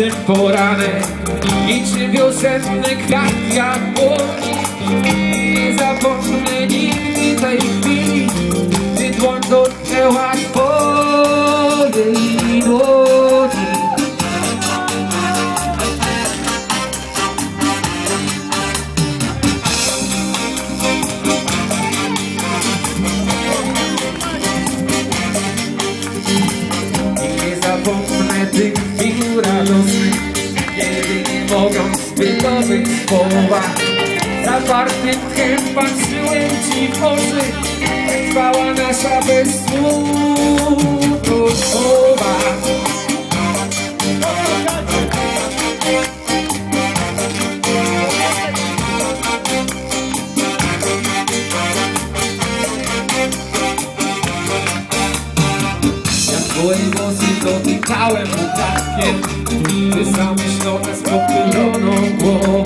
czym poranek Liczy wiosenny kwiat jabłoni Nie zapomnę nigdy tej chwili Gdy dłoń dotknęłaś zapomnę tych chwil radosnych Kiedy nie mogąc wydobyć słowa Zawartym tchem patrzyłem ci w oczy Trwała nasza bez słów Twoje włosy dotykałem ukradkiem Ty zamyślona z pochyloną głową.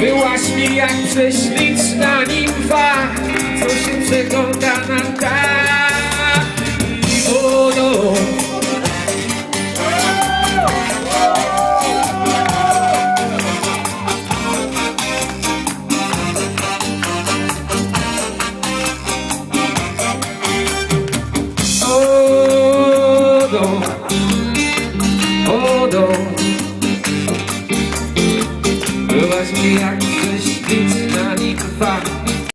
Byłaś mi jak prześliczna nimfa. Co się przegląda na tak Chodź mi jak ktoś więcej na nich fight